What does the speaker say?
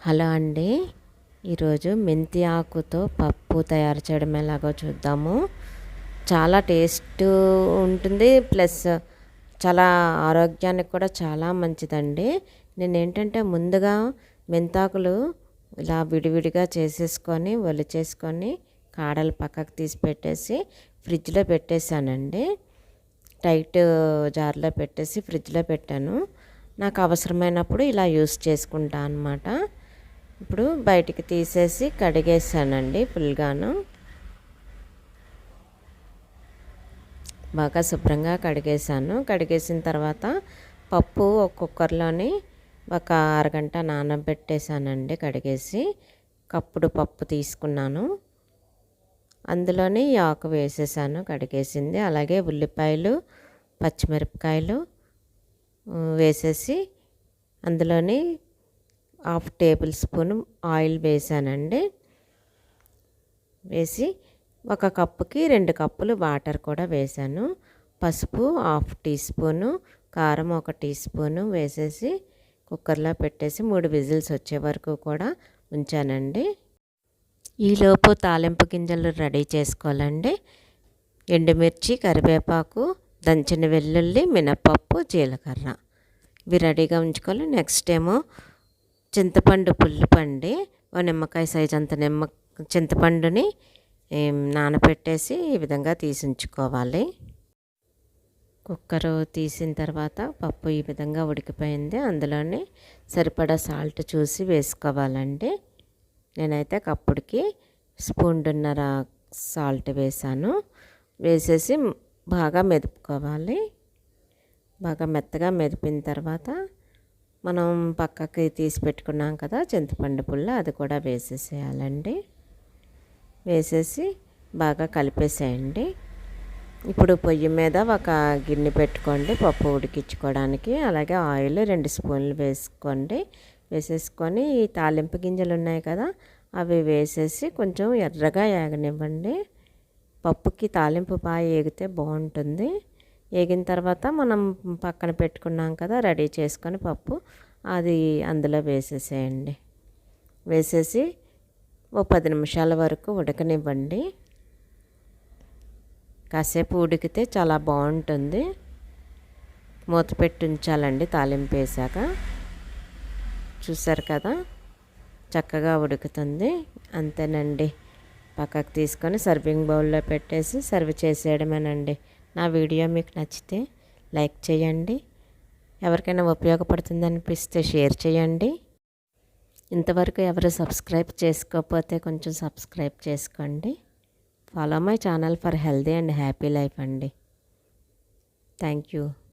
Hello అండి. ఈరోజు మెంతి ఆకుతో పప్పు తయారు చేయడం ఎలాగో చూద్దాము. చాలా టేస్ట్ ఉంటుంది ప్లస్ చాలా ఆరోగ్యానికి కూడా చాలా మంచిదండి. నేను ఏంటంటే ముందుగా మెంతాకులు ఇలా విడివిడిగా చేసేసుకొని ఒలిచేసుకొని కాడలు పక్కకు తీసి పెట్టేసి ఫ్రిడ్జ్లో పెట్టేశానండి. టైట్ జార్లో పెట్టేసి ఫ్రిడ్జ్లో పెట్టాను. నాకు అవసరమైనప్పుడు ఇలా యూస్ చేసుకుంటా అనమాట ఇప్పుడు బయటికి తీసేసి కడిగేసానండి ఫుల్గాను. బాగా శుభ్రంగా కడిగేసాను కడిగేసిన తర్వాత పప్పు ఒక కుక్కర్లోని ఒక అరగంట నానబెట్టేసానండి కడిగేసి. కప్పుడు పప్పు తీసుకున్నాను. అందులోని యాకు వేసేసాను కడిగేసింది. అలాగే ఉల్లిపాయలు పచ్చిమిరపకాయలు వేసేసి అందులోని హాఫ్ టేబుల్ స్పూన్ ఆయిల్ వేసానండి. వేసి ఒక కప్పుకి రెండు కప్పులు వాటర్ కూడా వేసాను. పసుపు హాఫ్ టీ స్పూను కారం ఒక టీ స్పూను వేసేసి కుక్కర్లో పెట్టేసి మూడు విజిల్స్ వచ్చే వరకు కూడా ఉంచానండి. ఈలోపు తాలింపు గింజలు రెడీ చేసుకోవాలండి. ఎండుమిర్చి కరివేపాకు దంచిన వెల్లుల్లి మినపప్పు జీలకర్ర. ఇవి రెడీగా ఉంచుకోవాలి. నెక్స్ట్ ఏమో చింతపండు పుల్లిపండి ఓ నిమ్మకాయ సైజ్ అంత నిమ్మ చింతపండుని నానబెట్టేసి ఈ విధంగా తీసి ఉంచుకోవాలి కుక్కర్ తీసిన తర్వాత పప్పు ఈ విధంగా ఉడికిపోయింది. అందులోనే సరిపడా సాల్ట్ చూసి వేసుకోవాలండి. నేనైతే కప్పుడికి స్పూన్డున్నర సాల్ట్ వేసాను వేసేసి బాగా మెదుపుకోవాలి. బాగా మెత్తగా మెదిపిన తర్వాత మనం పక్కకి తీసి పెట్టుకున్నాం కదా చింతపండు పుల్ల అది కూడా వేసేసేయాలండి. వేసేసి బాగా కలిపేసేయండి. ఇప్పుడు పొయ్యి మీద ఒక గిన్నె పెట్టుకోండి పప్పు ఉడికించుకోవడానికి. అలాగే ఆయిల్ రెండు స్పూన్లు వేసుకోండి. వేసేసుకొని ఈ తాలింపు గింజలు ఉన్నాయి కదా అవి వేసేసి కొంచెం ఎర్రగా ఏగనివ్వండి. పప్పుకి తాలింపు బాగా ఏగితే బాగుంటుంది. వేగిన తర్వాత మనం పక్కన పెట్టుకున్నాం కదా రెడీ చేసుకొని పప్పు అది అందులో వేసేసేయండి. వేసేసి ఓ పది నిమిషాల వరకు ఉడకనివ్వండి. కాసేపు ఉడికితే చాలా బాగుంటుంది. మూత పెట్టి ఉంచాలండి తాలింపు వేసాక. చూసారు కదా చక్కగా ఉడుకుతుంది. అంతేనండి. పక్కకు తీసుకొని సర్వింగ్ బౌల్లో పెట్టేసి సర్వ్ చేసేయడమేనండి. నా వీడియో మీకు నచ్చితే లైక్ చేయండి. ఎవరికైనా ఉపయోగపడుతుంది అనిపిస్తే షేర్ చేయండి. ఇంతవరకు ఎవరు సబ్స్క్రైబ్ చేసుకోకపోతే కొంచెం సబ్స్క్రైబ్ చేసుకోండి. Follow my channel for healthy and happy life అండి. Thank you.